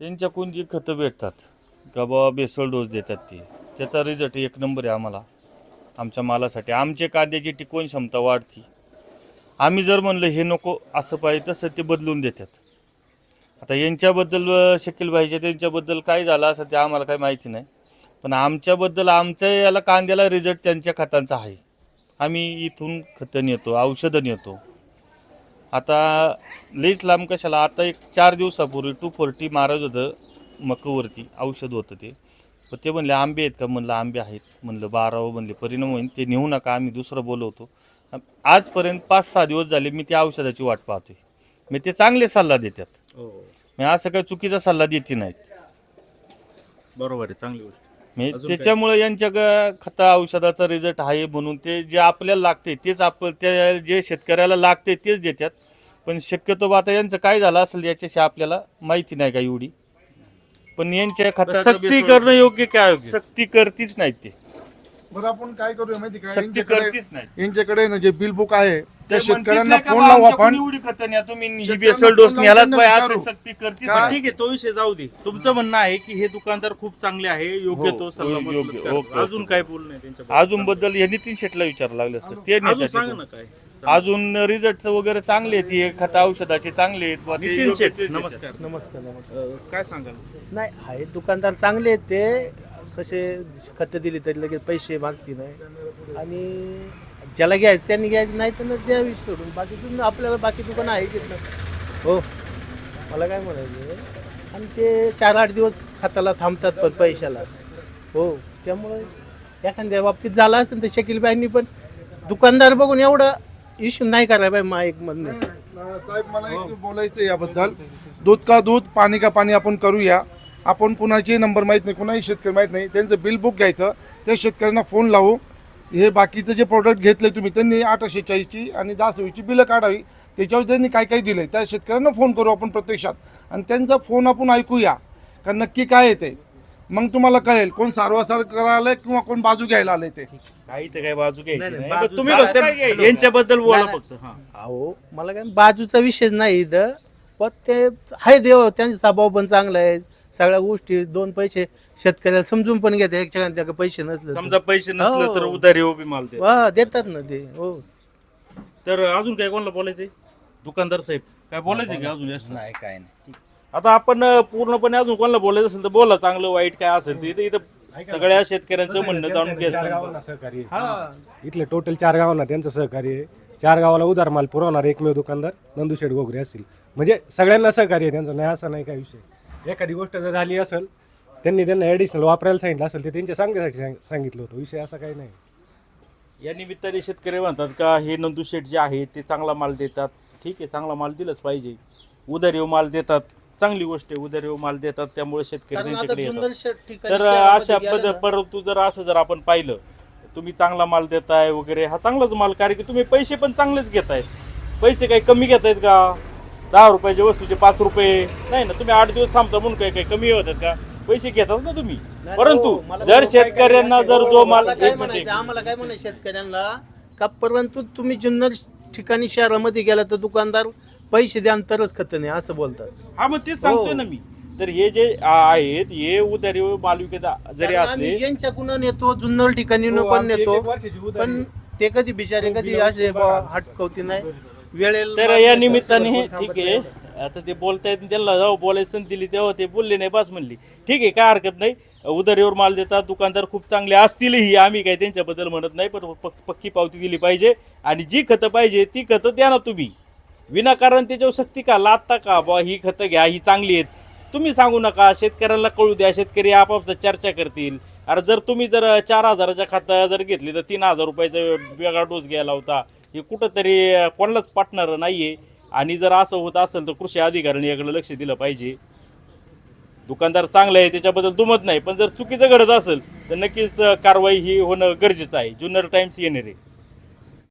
त्यांच्याकडून जी खतं भेटतात का बाबा बेसळ डोस देतात ते. त्याचा रिझल्ट एक नंबर आहे आम्हाला आमच्या मालासाठी. आमचे कांद्याची टिकवण क्षमता वाढती. आम्ही जर म्हणलं हे नको असं पाहिजे तसं ते बदलून देतात. आता यांच्याबद्दल शकील पाहिजे त्यांच्याबद्दल काय झालं असं ते आम्हाला काही माहिती नाही. पण आमच्याबद्दल आमच्या याला कांद्याला रिझल्ट त्यांच्या खतांचा आहे. आम्ही इथून खतं नेतो औषधं नेतो. आता लईच लांब कशाला? आता एक चार दिवसापूर्वी टू फोर्टी मारत होतं मकवरती औषध होतं ते. पण ते म्हणले आंबे आहेत का? म्हणलं आंबे आहेत. म्हणलं बारावं म्हणले परिणाम होईल ते नेऊ नका आम्ही दुसरं बोलवतो. आजपर्यंत पाच सहा दिवस झाले मी त्या औषधाची वाट पाहतोय. मी ते चांगले सल्ला देतात. मी असं काही चुकीचा सल्ला देते नाहीत. बरोबर आहे चांगली गोष्ट. त्याच्यामुळे यांच्या ग- खता औषधाचा रिझल्ट आहे म्हणून ते जे आपल्याला लागते तेच आप त्या जे शेतकऱ्याला लागते तेच देतात. पण शक्यतो बा आता यांचं काय झालं असेल याच्याशी आपल्याला माहिती नाही का एवढी? पण यांच्या खताचा सक्ती करणं योग्य काय योग्य? सक्ती करतीच नाहीत ते. बरं आपण काय करूया माहिती का? सक्ती यांच्याकडे करतीच नाही. यांच्याकडे ना जे बिल बुक आहे त्या ते म्हणतीच शेतकऱ्यांना नाही का फोन बा लावू आमच्याकडून आपण. एवढी तुम्ही ही बेसल डोस पाहिजे असं करतीच का? नाही. ठीक आहे तो विषय जाऊ दे. तुमचं म्हणणं आहे की हे दुकानदार खूप चांगले आहे योग्य हो, तो सल्ला योग्य, मसलत करतो. ओके. अजून काय बोलणं आहे त्यांच्या अजून बद्दल हे नितीन शेटला विचारायला लागले असतं ते अजून सांगा इथून. ना काय. अजून रिझल्टचं वगैरे चांगले आहेत हे खत औषधाचे चांगले आहेत बुवा ते नितीन योग्य शेठ तेच देतात. नमस्कार नमस्कार. नमस्कार अं, काय सांगाल? नाही आहे दुकानदार चांगले आहेत ते. कसे खतं दिली तरी लगेच पैसे मागतील. आणि ज्याला घ्यायचं त्यांनी घ्यायचं नाही तर द्यावी सोडून. बाकीतून आपल्याला बाकी दुकानं आहेच आहेत ना हो. मला काय म्हणायचं आणि ते चार आठ दिवस खताला थांबतात पण पैशाला. हो. त्यामुळे एखाद्या बाबतीत झाला असेल तर शकील बाईंनी पण दुकानदार बघून एवढं इश्यू नाही करायला बाई मा एक म्हणणं साहेब मला एक बोलायचं आहे याबद्दल. दूध का दूध पाणी का पाणी आपण करूया. आपण कुणाचे नंबर माहीत नाही कुणाही शेतकरी माहीत नाही त्यांचं बिल बुक घ्यायचं त्या शेतकऱ्यांना फोन लावू. हे बाकीचं जे प्रोडक्ट घेतले तुम्ही त्यांनी आठशे चाळीसची आणि दहा सव्वीसची बिलं काढावी. त्याच्यावर त्यांनी काय काय दिलं त्या शेतकऱ्यांना फोन करू आपण प्रत्यक्षात. आणि त्यांचा फोन आपण ऐकूया का नक्की काय येते मग तुम्हाला कळेल कोण सारवासार करायला आलंय किंवा कोण बाजू घ्यायला आलंय ते. काही तर काय बाजू घ्यायची नाही, बाजू तुम्ही फक्त? यांच्याबद्दल बोला फक्त हा. अहो मला काय बाजूचा विषय नाही इथं. पण ते आहे देव त्यांचा स्वभाव पण चांगला आहे. सगळ्या गोष्टी दोन पैसे शेतकऱ्याला समजून पण घेते एकच्या त्या पैसे नसले तर. समजा पैसे नसलं हो. तर उधारी उभी माल दे वा देतात ना ते हो. तर अजून काय कोणाला बोलायचंय? दुकानदार साहेब काय बोलायचं का अजून जास्त नाही काय नाही. आता आपण अं, पूर्णपणे अजून कोणाला बोलायचं असेल तर बोला चांगलं वाईट काय असेल ते. इथं इथं सगळ्या शेतकऱ्यांचं म्हणणं जाणून चार घ्यायचं गावांना सहकार्य आहे. हा. इथले टोटल चार गावांना त्यांचं सहकार्य आहे. चार गावाला उधार माल पुरवणार एकमेव दुकानदार नंदुशेठ गोगरे असतील. म्हणजे सगळ्यांना सहकार्य आहे त्यांचं नाही असं नाही काय विषय. एखादी गोष्ट जर झाली असेल त्यांनी त्यांना ॲडिशनल वापरायला सांगितलं असेल ते त्यांच्या सांगण्यासाठी सांग- सांगितलं होतं. विषय असा काही नाही. या निमित्ताने शेतकरी म्हणतात का हे नंदू शेठ जे आहे ते चांगला माल देतात. ठीक आहे चांगला माल दिलाच पाहिजे. उधारीव माल देतात. चांगली गोष्ट आहे उधारीव माल देतात. त्यामुळे शेतकरी कारण आता त्यांच्याकडे येतात. जुन्नर शे- ठिकाणी तर शहरामध्ये अशा पद परंतु जर असं जर आपण पाहिलं तुम्ही चांगला माल देताय वगैरे हा चांगलाच माल कारण की तुम्ही पैसे पण चांगलेच घेताय पैसे काही कमी घेतायत का? दहा रुपयाच्या वस्तूचे पाच रुपये. नाही ना तुम्ही आठ दिवस थांबता म्हणून काय काही कमी होतात का? पैसे घेतात ना तुम्ही. नाही, परंतु हो, मला जर शेतकऱ्यांना जर जो माल मला काय एक मिनिट, म्हणायचं? आम्हाला काय म्हणायचं शेतकऱ्यांना? का परंतु तुम्ही जुन्नर ठिकाणी शहरामध्ये गेला तर दुकानदार पैसे द्या आणि तरच खत नाही असं बोलतात. हा मग तेच सांगतोय हो. ना मी. तर हे जे आहेत हे उधारी मालविकेत जरी कारण असले आम्ही यांच्याकडून नेतो जुन्नर ठिकाणी हो, पण आमची एक- नेतो. एक वर्षाची उधारी पण. ते कधी बिचारे कधी असे बुवा हटकवती नाही. वेळेला तर या निमित्ताने ठीक आहे. आता ते बोलतायत त्यांना जेव्हा बोलायची संधी दिली तेव्हा ते बोलले नाही बस म्हणली. ठीक आहे काय हरकत नाही. उधारीवर माल देतात दुकानदार खूप चांगले असतीलही आम्ही काही त्यांच्याबद्दल म्हणत नाही पण पक- पक्की पावती दिली पाहिजे. आणि जी खतं पाहिजे ती खतं द्या ना तुम्ही. विनाकारण त्याच्यावर सक्ती का? लादता का? बा ही खतं घ्या ही चांगली आहेत. तुम्ही सांगू नका शेतकऱ्यांना कळू द्या शेतकरी आपापसात चर्चा करतील. अरे जर तुम्ही जर चार हजाराच्या खातं जर घेतली तर तीन हजार रुपयाचा वेगळा डोस घ्यायला होता. हे कुठंतरी कोणालाच पटणार नाही आहे आणि जर असं होत असेल तर कृषी अधिकाऱ्यांनी याकडे लक्ष दिलं पाहिजे. दुकानदार चांगला आहे त्याच्याबद्दल दुमत नाही. पण जर चुकीचं घडत असेल तर नक्कीच कारवाई ही होणं गरजेचं आहे. जुन्नर टाइम्स येणार आहे.